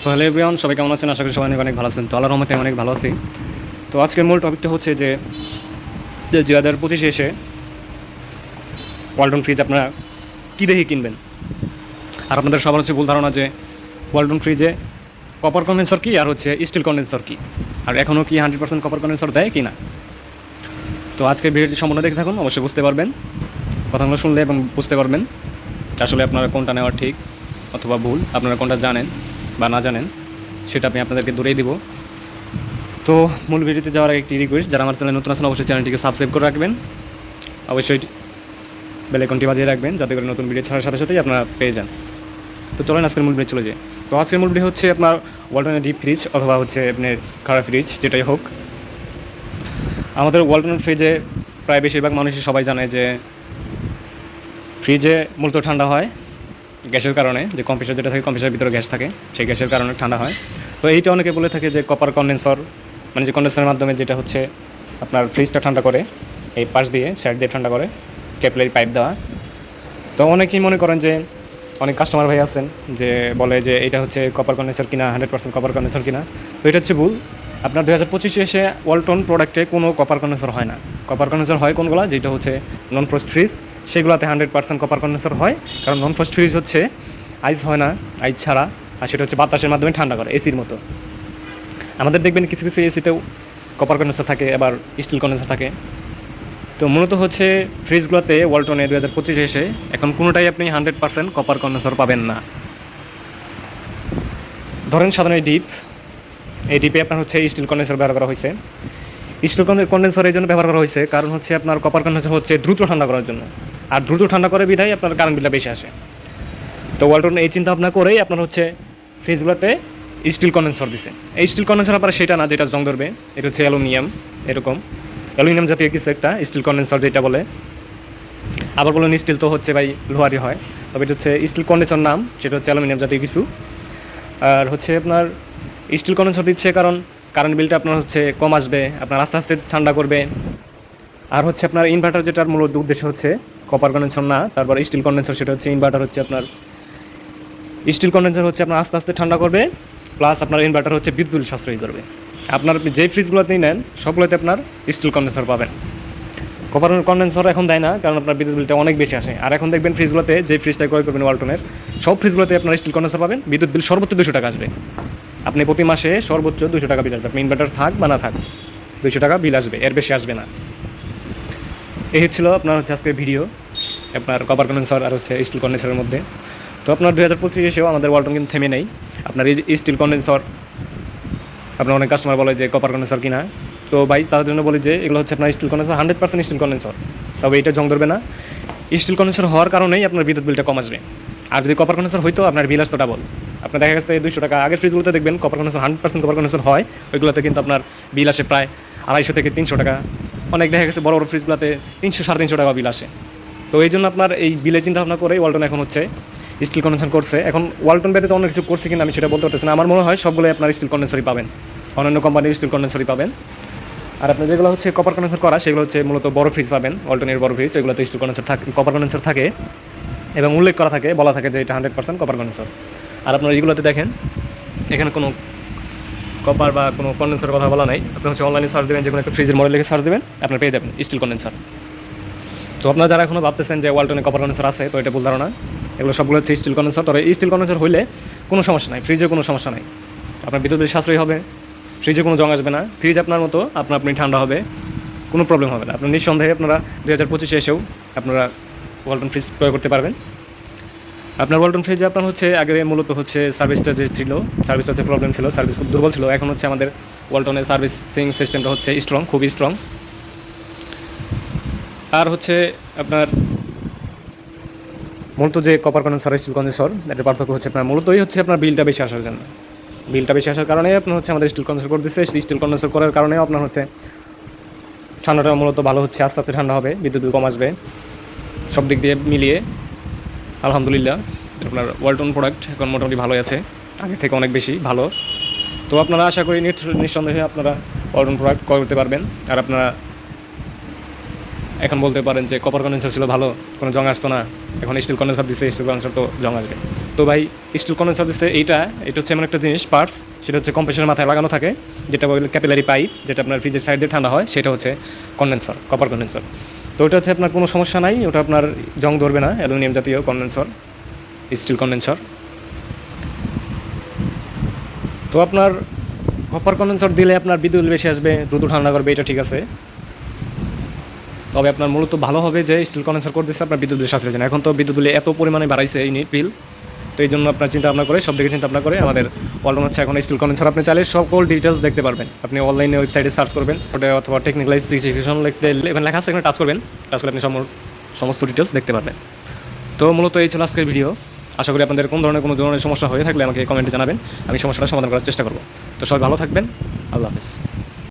So hello everyone সবাই কেমন আছেন? আশা করি সবাই অনেক অনেক ভালো আছেন। তো আল্লাহর রহমতে অনেক ভালো আছি। তো আজকের মূল টপিকটা হচ্ছে যে দুই হাজার পঁচিশে এসে ওয়ালটন ফ্রিজ আপনারা কী দেখে কিনবেন? আর আপনাদের সবার হচ্ছে ভুল ধারণা যে ওয়ালটন ফ্রিজে কপার কন্ডেন্সার কী আর হচ্ছে স্টিল কন্ডেন্সার কী? আর এখনও কি হান্ড্রেড পার্সেন্ট কপার কন্ডেন্সার দেয় কি না তো আজকের ভিডিওটি সম্পূর্ণ দেখে থাকুন, অবশ্যই বুঝতে পারবেন। কথাগুলো শুনলে এবং বুঝতে পারবেন আসলে আপনারা কোনটা নেওয়া ঠিক অথবা ভুল, আপনারা কোনটা জানেন। বা না জানেন, সেটা আমি আপনাদেরকে দূরেই দিব। তো মূল ভিডিওতে যাওয়ার আগে একটি রিকোয়েস্ট যারা আমার চ্যানেল নতুন আছেন, অবশ্যই চ্যানেলটিকে সাবস্ক্রাইব করে রাখবেন। অবশ্যই বেলাইকনটি বাজিয়ে রাখবেন, যাতে করে নতুন ভিডিও ছাড়ার সাথে সাথেই আপনারা পেয়ে যান। তো চলেন, আজকের মূল ভিডিও চলে যাই। তো আজকের মূল ভিডিও হচ্ছে আপনার ওয়ালটনের ডিপ ফ্রিজ অথবা হচ্ছে আপনার খারাপ ফ্রিজ যেটাই হোক। আমাদের ওয়ালটনের ফ্রিজে প্রায় বেশিরভাগ মানুষই সবাই জানে যে ফ্রিজে মূলত ঠান্ডা হয়। গ্যাসের কারণে, যে কম্প্রেসার যেটা থাকে কম্প্রেসারের ভিতরে গ্যাস থাকে, সেই গ্যাসের কারণে ঠান্ডা হয়। তো এইটা অনেকে বলে থাকে যে কপার কন্ডেন্সর মানে যে কন্ডেন্সারের মাধ্যমে যেটা হচ্ছে আপনার ফ্রিজটা ঠান্ডা করে, এই পাশ দিয়ে সাইড দিয়ে ঠান্ডা করে ক্যাপিলারি পাইপ দেওয়া। তো অনেকেই মনে করেন যে, অনেক কাস্টমার ভাই আছেন, যে বলে যে এটা হচ্ছে কপার কন্ডেন্সার কিনা হান্ড্রেড পার্সেন্ট কপার কন্ডেন্সার কিনা। তো এটা হচ্ছে ভুল। আপনার দু হাজার পঁচিশে এসে ওয়ালটন প্রোডাক্টে কোনো কপার কন্ডেন্সার হয় না। কপার কন্ডেন্সার হয় কোনগুলো? যেটা হচ্ছে নন ফ্রস্ট ফ্রিজ সেগুলোতে হান্ড্রেড পার্সেন্ট কপার কন্ডেন্সার হয়, কারণ নন ফ্রস্ট ফ্রিজ হচ্ছে আইস হয় না আইস ছাড়া, আর সেটা হচ্ছে বাতাসের মাধ্যমে ঠান্ডা করে এসির মতো। আমাদের দেখবেন কিছু কিছু এসিতেও কপার কন্ডেন্সার থাকে, আবার স্টিল কন্ডেন্সার থাকে। তো মূলত হচ্ছে ফ্রিজগুলোতে ওয়ালটনে দু হাজার পঁচিশে এসে এখন কোনোটাই আপনি হান্ড্রেড পার্সেন্ট কপার কন্ডেন্সার পাবেন না। ধরেন সাধারণ এই ডিপ, এই ডিপে আপনার হচ্ছে স্টিল কন্ডেন্সার ব্যবহার করা হয়েছে। স্টিল কন্ডেন্সার এই জন্য ব্যবহার করা হয়েছে, কারণ হচ্ছে আপনার কপার কন্ডেন্সার হচ্ছে দ্রুত ঠান্ডা করার জন্য। আর দ্রুত ঠান্ডা করে বিধায় আপনার কারেন্ট বিলটা বেশি আসে। তো ওয়ালটন, এই চিন্তা ভাবনা করেই আপনার হচ্ছে ফ্রিজগুলোতে স্টিল কন্ডেন্সার দিছে। এই স্টিল কন্ডেন্সার আপনার সেটা না, যেটা জং ধরবে, এটা হচ্ছে অ্যালুমিনিয়াম এরকম। অ্যালুমিনিয়াম জাতীয় কিছু একটা স্টিল কন্ডেন্সার যেটা বলে। আবার বলুন স্টিল তো হচ্ছে ভাই লোহারই হয়, তবে এটা হচ্ছে স্টিল কন্ডেন্সার নাম, সেটা হচ্ছে অ্যালুমিনিয়াম জাতীয় কিছু। আর হচ্ছে আপনার স্টিল কন্ডেন্সার দিচ্ছে কারণ কারেন্ট বিলটা আপনার হচ্ছে কম আসবে, আপনার আস্তে আস্তে ঠান্ডা করবে। আর হচ্ছে আপনার ইনভার্টার যেটার মূল উদ্দেশ্য হচ্ছে কপার কন্ডেন্সার না, তারপর স্টিল কন্ডেন্সার সেটা হচ্ছে ইনভার্টার হচ্ছে আপনার স্টিল কন্ডেন্সার হচ্ছে আপনার আস্তে আস্তে ঠান্ডা করবে প্লাস আপনার ইনভার্টার হচ্ছে বিদ্যুৎ সাশ্রয়ী করবে। আপনার যে ফ্রিজগুলোতেই নেন, সবগুলোতে আপনার স্টিল কন্ডেন্সার পাবেন। কপার কন্ডেন্সার এখন দেয় না, কারণ আপনার বিদ্যুৎ বিলটা অনেক বেশি আসে। আর এখন দেখবেন ফ্রিজগুলোতে যে ফ্রিজটা ক্রয় করবেন ওয়ালটনের, সব ফ্রিজগুলোতে আপনার স্টিল কন্ডেন্সার পাবেন, বিদ্যুৎ বিল সর্বোচ্চ দুশো টাকা আসবে। আপনি প্রতি মাসে সর্বোচ্চ দুশো টাকা বিল আসবে। আপনি ইনভার্টার থাক বা না থাক, দুশো টাকা বিল আসবে, এর বেশি আসবে না। এই ছিল আপনার হচ্ছে আজকের ভিডিও, আপনার কপার কন্ডেন্সার আর হচ্ছে স্টিল কন্ডেন্সারের মধ্যে। তো আপনার দু হাজার পঁচিশে এসেও আমাদের ওয়ালটন কিন্তু থেমে নেই। আপনার এই স্টিল কন্ডেন্সার আপনার অনেক কাস্টমার বলে যে কপার কন্ডেন্সার কিনা। তো ভাই, তাদের জন্য বলি যে এগুলো হচ্ছে আপনার steel condenser hundred percent steel condenser তবে এটা জং ধরবে না। স্টিল কন্ডেন্সার হওয়ার কারণেই আপনার বিদ্যুৎ বিলটা কম আসবে। আর যদি কপার কন্ডেন্সার হইতো, আপনার বিল আসতো ডাবল আপনার দেখা গেছে দুশো টাকা। আগের ফ্রিজগুলোতে দেখবেন copper condenser hundred percent copper condenser হয়। ওইগুলোতে কিন্তু আপনার বিল আসে প্রায় আড়াইশো থেকে তিনশো টাকা। অনেক দেখা গেছে, বড় বড় ফ্রিজগুলোতে তিনশো, সাড়ে তিনশো টাকা বিল আসে। তো এই জন্য আপনার এই বিলের চিন্তা ভাবনা করেই ওয়ালটন এখন হচ্ছে স্টিল কন্ডেন্সার করছে। এখন ওয়ালটন ব্যতীত অন্য কিছু করছে কিনা আমি সেটা বলতে পারতেছি না। আমার মনে হয় সবগুলোই আপনার স্টিল কন্ডেন্সারই পাবেন। অন্যান্য কোম্পানির স্টিল কন্ডেন্সারই পাবেন। আর আপনার যেগুলো হচ্ছে কপার কন্ডেন্সার করা, সেগুলো হচ্ছে মূলত বড় ফ্রিজ পাবেন ওয়ালটনের বড় ফ্রিজ এগুলোতে স্টিল কন্ডেন্সার থাকে কপার কন্ডেন্সার থাকে এবং উল্লেখ করা থাকে, বলা থাকে যে এটা হান্ড্রেড পার্সেন্ট কপার কন্ডেন্সার আর আপনার এইগুলোতে দেখেন, এখানে কোনো কপার বা কোনো কন্ডেন্সার কথা বলা নাই। আপনি হচ্ছে অনলাইনে সার্চ দেবেন যে কোনো একটা ফ্রিজের মডেল লিখে সার্চ দেবেন, আপনার পেয়ে যাবেন স্টিল কন্ডেন্সার তো আপনারা যারা এখনও ভাবতেছেন যে ওয়ালটনে কপার কন্ডেন্সার আছে, তো এটা ভুল ধারণা। এগুলো সবগুলো হচ্ছে স্টিল কন্ডেন্সার তবে স্টিল কন্ডেন্সার হইলে কোনো সমস্যা নাই ফ্রিজে কোনো সমস্যা নাই। আপনার বিদ্যুৎ বিল সাশ্রয়ী হবে ফ্রিজে কোনো জং আসবে না ফ্রিজ আপনার মতো, আপনার আপনি ঠান্ডা হবে, কোনো প্রবলেম হবে না। আপনার নিঃসন্দেহে আপনারা দু হাজার পঁচিশে এসেও আপনারা ওয়ালটন ফ্রিজ ক্রয় করতে পারবেন। আপনার ওয়ালটন ফ্রিজে আপনার হচ্ছে আগে মূলত হচ্ছে সার্ভিসটা যে ছিল, সার্ভিসটা হচ্ছে প্রবলেম ছিল, সার্ভিস খুব দুর্বল ছিল, এখন হচ্ছে আমাদের ওয়ালটনের সার্ভিসিং সিস্টেমটা হচ্ছে স্ট্রং খুবই স্ট্রং আর হচ্ছে আপনার মূলত যে কপার কন্ডেন্সার স্টিল কন্ডেন্সার এটার পার্থক্য হচ্ছে আপনার মূলতই হচ্ছে আপনার বিলটা বেশি আসার জন্য। বিলটা বেশি আসার কারণে আপনার হচ্ছে আমাদের স্টিল কন্ডেন্সার করে দিচ্ছে স্টিল কন্ডেন্সার করার কারণে আপনার হচ্ছে ঠান্ডাটা মূলত ভালো হচ্ছে, আস্তে আস্তে ঠান্ডা হবে, বিদ্যুৎ কম আসবে, সব দিক দিয়ে মিলিয়ে। আলহামদুলিল্লাহ আপনার ওয়ালটন প্রোডাক্ট এখন মোটামুটি ভালোই আছে, আগে থেকে অনেক বেশি, ভালো। তো আপনারা আশা করি নিঃসন্দেহে আপনারা ওয়ালটন প্রোডাক্ট করতে পারবেন, আর আপনারা এখন বলতে পারেন যে কপার কন্ডেন্সার ছিল ভালো, কোনো জং আসতো না, এখন স্টিল কন্ডেন্সার দিচ্ছে স্টিল কন্ডেন্সার তো জং আসবে। তো ভাই স্টিল কন্ডেন্সার দিচ্ছে এইটা, এটা হচ্ছে এমন একটা জিনিস পার্টস সেটা হচ্ছে কম্প্রেসারের মাথায় লাগানো থাকে, যেটা ক্যাপিলারি পাইপ যেটা আপনার ফ্রিজের সাইডে ঠান্ডা হয়, সেটা হচ্ছে কন্ডেন্সার কপার কন্ডেন্সার তো ওটা হচ্ছে আপনার কোনো সমস্যা নাই, ওটা আপনার জং ধরবে না, অ্যালুমিনিয়াম জাতীয় কনভেন্সর স্টিল কনভেন্সর তো আপনার কপার কন্ডেন্সার দিলে আপনার বিদ্যুৎ বেশি আসবে, দ্রুত ঠান্ডা করবে, এটা ঠিক আছে। তবে আপনার মূলত ভালো হবে যে স্টিল কন্ডেন্সার করে দিচ্ছে আপনার বিদ্যুৎ বিল সাশ্রয়ের জন্য এখন তো বিদ্যুৎ বিলে এত পরিমাণে বাড়াইছে ইউনিট বিল। তো এই জন্য আপনার চিন্তা ভাবনা করে সব দিকে চিন্তা ভাবনা করে আমাদের ওয়ালটন হচ্ছে এখন স্টিল কন্ডেন্সার আপনি চাইলে সকল ডিটেলস দেখতে পারবেন। আপনি অনলাইনে ওয়েবসাইটে সার্চ করবেন ওটা অথবা টেকনিক্যাল স্পেসিফিকেশন লিখতে এখানে লেখা আছে টাচ করবেন টাচ করে আপনি সম- সমস্ত ডিটেলস দেখতে পারবেন। তো মূলত এই ছিল আজকের ভিডিও আশা করি আপনাদের কোন ধরনের কোনো ধরনের সমস্যা হয়ে থাকলে আমাকে কমেন্টে জানাবেন। আমি সমস্যাটা সমাধান করার চেষ্টা করব। তো সবাই ভালো থাকবেন। আল্লাহ হাফেজ।